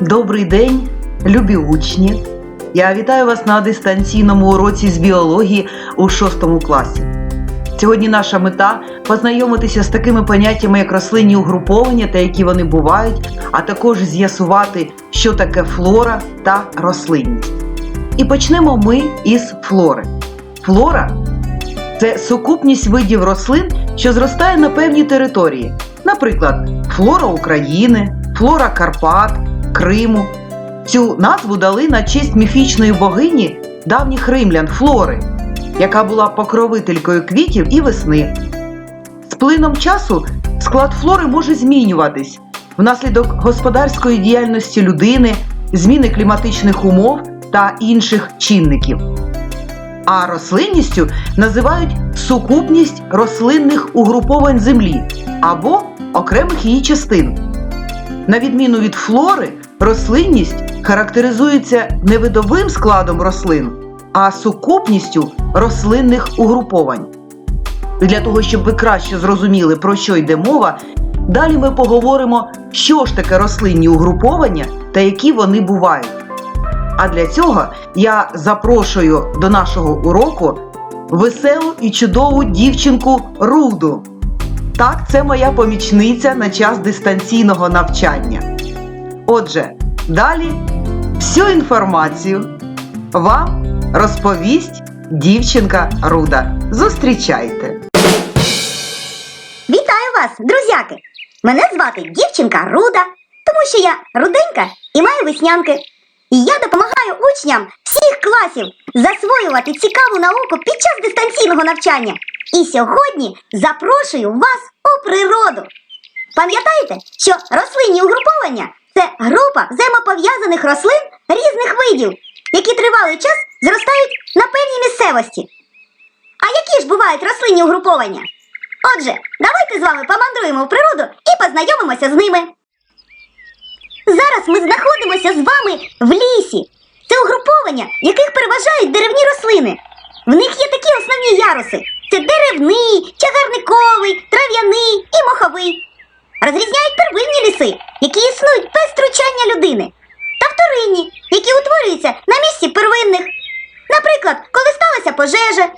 Добрий день, любі учні! Я вітаю вас на дистанційному уроці з біології у 6 класі. Сьогодні наша мета познайомитися з такими поняттями, як рослинні угруповання та які вони бувають, а також з'ясувати, що таке флора та рослинність. І почнемо ми із флори. Флора це сукупність видів рослин, що зростає на певній території. Наприклад, флора України, флора Карпат, Криму. Цю назву дали на честь міфічної богині давніх римлян Флори, яка була покровителькою квітів і весни. З плином часу склад флори може змінюватись внаслідок господарської діяльності людини, зміни кліматичних умов та інших чинників. А рослинністю називають сукупність рослинних угруповань землі або окремих її частин. На відміну від флори, рослинність характеризується не видовим складом рослин, а сукупністю рослинних угруповань. Для того, щоб ви краще зрозуміли, про що йде мова, далі ми поговоримо, що ж таке рослинні угруповання та які вони бувають. А для цього я запрошую до нашого уроку веселу і чудову дівчинку Руду. Так, це моя помічниця на час дистанційного навчання. Отже, далі всю інформацію вам розповість дівчинка Руда. Зустрічайте! Вітаю вас, друзяки! Мене звати дівчинка Руда, тому що я руденька і маю веснянки. І я допомагаю учням всіх класів засвоювати цікаву науку під час дистанційного навчання. І сьогодні запрошую вас у природу. Пам'ятаєте, що рослинні угруповання це група взаємопов'язаних рослин різних видів, які тривалий час зростають на певній місцевості. А які ж бувають рослинні угруповання? Отже, давайте з вами помандруємо в природу і познайомимося з ними. Зараз ми знаходимося з вами в лісі. Це угруповання, яких переважають деревні рослини. В них є такі основні яруси: це деревний, чагарниковий, трав'яний і моховий. Розрізняють первинні ліси, які існують без втручання людини, та вторинні, які утворюються на місці первинних. Наприклад, коли сталася пожежа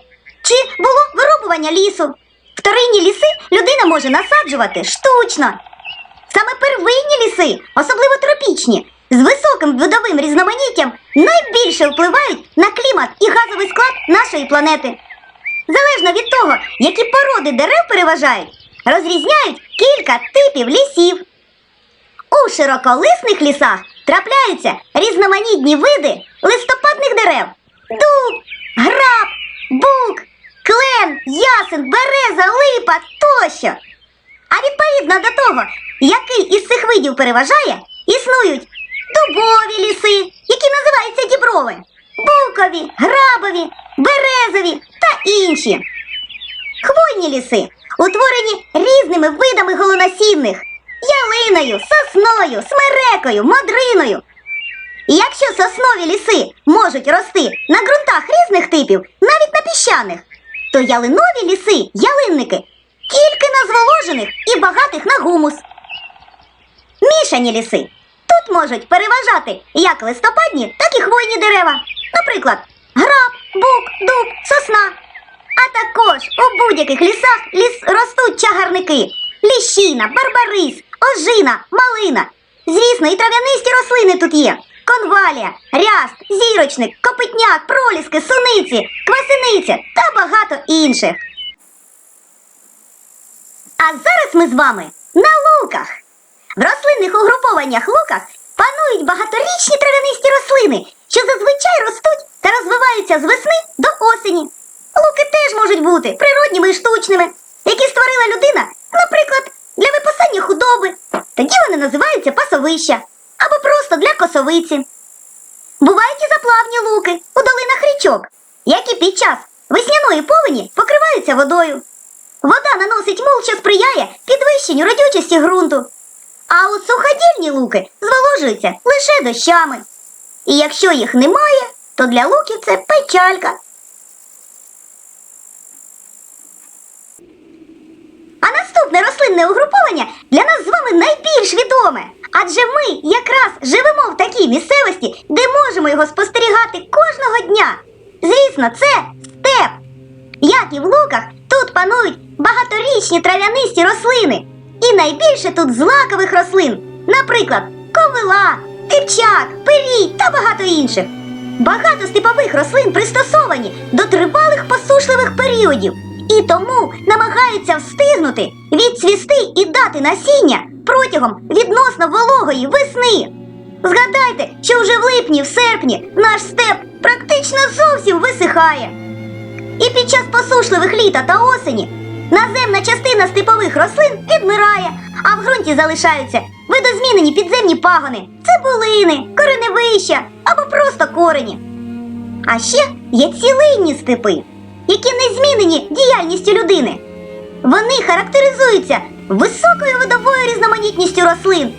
чи було вирубування лісу. Вторинні ліси людина може насаджувати штучно. Саме первинні ліси, особливо тропічні, з високим видовим різноманіттям найбільше впливають на клімат і газовий склад нашої планети. Залежно від того, які породи дерев переважають, розрізняють кілька типів лісів. У широколисних лісах трапляються різноманітні види листопадних дерев: дуб, граб, бук, клен, ясен, береза, липа тощо. А відповідно до того, який із цих видів переважає, існують дубові ліси, які називаються діброви, букові, грабові, березові та інші. Хвойні ліси утворені різними видами голонасінних ялиною, сосною, смерекою, модриною. І якщо соснові ліси можуть рости на ґрунтах різних типів, навіть на піщаних, то ялинові ліси, ялинники, тільки на зволожених і багатих на гумус. Мішані ліси тут можуть переважати як листопадні, так і хвойні дерева. Наприклад, граб, бук, дуб, сосна. Також у будь-яких лісах ліс ростуть чагарники, ліщина, барбарис, ожина, малина. Звісно, і трав'янисті рослини тут є. Конвалія, ряст, зірочник, копитняк, проліски, суниці, квасиниця та багато інших. А зараз ми з вами на луках. В рослинних угрупованнях луках панують багаторічні трав'янисті рослини, що зазвичай ростуть та розвиваються з весни до осені. Луки теж можуть бути природніми і штучними, які створила людина, наприклад, для випасання худоби. Тоді вони називаються пасовища або просто для косовиці. Бувають і заплавні луки у долинах річок, які під час весняної повені покриваються водою. Вода наносить мул, що сприяє підвищенню родючості ґрунту. А от суходільні луки зволожуються лише дощами. І якщо їх немає, то для луків це печалька. Рослинне угруповання для нас з вами найбільш відоме. Адже ми якраз живемо в такій місцевості, де можемо його спостерігати кожного дня. Звісно, це степ. Як і в луках, тут панують багаторічні трав'янисті рослини. І найбільше тут злакових рослин, наприклад, ковила, кипчак, пирій та багато інших. Багато степових рослин пристосовані до тривалих посушливих періодів і тому намагаються встигнути відцвісти і дати насіння протягом відносно вологої весни. Згадайте, що вже в липні, в серпні наш степ практично зовсім висихає. І під час посушливих літа та осені наземна частина степових рослин відмирає, а в ґрунті залишаються видозмінені підземні пагони, цибулини, кореневища або просто корені. А ще є цілинні степи, які не змінені діяльністю людини. Вони характеризуються високою видовою різноманітністю рослин.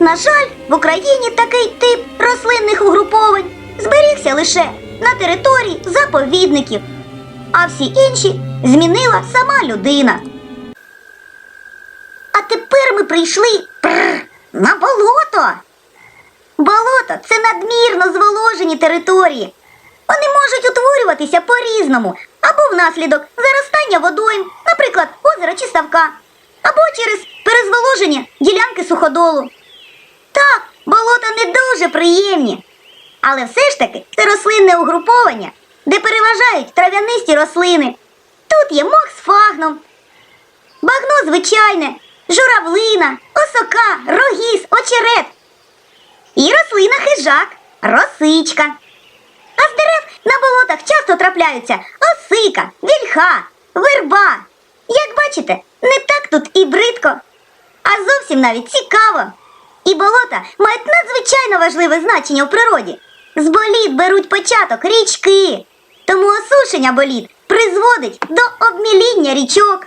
На жаль, в Україні такий тип рослинних угруповань зберігся лише на території заповідників, а всі інші змінила сама людина. А тепер ми прийшли прр, на болото. Болото це надмірно зволожені території. Вони можуть утворюватися по-різному, або внаслідок заростання водойм, наприклад, озера чи ставка, або через перезволоження ділянки суходолу. Так, болота не дуже приємні. Але все ж таки це рослинне угруповання, де переважають трав'янисті рослини. Тут є мох з фагном, багно звичайне, журавлина, осока, рогіз, очерет. І рослина хижак, росичка. А з дерев на болотах часто трапляються осика, вільха, верба. Як бачите, не так тут і бридко, а зовсім навіть цікаво. І болота мають надзвичайно важливе значення в природі. З боліт беруть початок річки. Тому осушення боліт призводить до обміління річок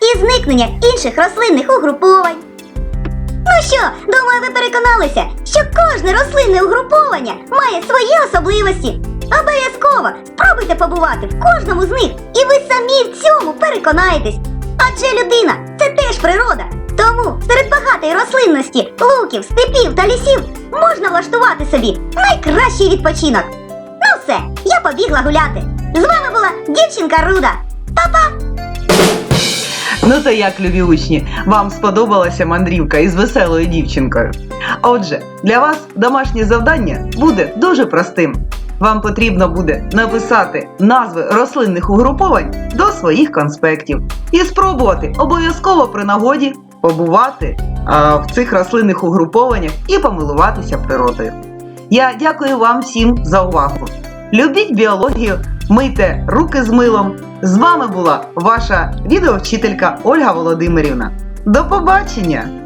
і зникнення інших рослинних угруповань. Що, думаю, ви переконалися, що кожне рослинне угруповання має свої особливості. Обов'язково спробуйте побувати в кожному з них, і ви самі в цьому переконаєтесь. Адже людина це теж природа. Тому серед багатої рослинності, луків, степів та лісів можна влаштувати собі найкращий відпочинок. Ну все, я побігла гуляти. З вами була дівчинка Руда. Па-па! Ну то як, любі учні, вам сподобалася мандрівка із веселою дівчинкою. Отже, для вас домашнє завдання буде дуже простим. Вам потрібно буде написати назви рослинних угруповань до своїх конспектів і спробувати обов'язково при нагоді побувати а, в цих рослинних угрупованнях і помилуватися природою. Я дякую вам всім за увагу. Любіть біологію, мийте руки з милом. З вами була ваша відеовчителька Ольга Володимирівна. До побачення!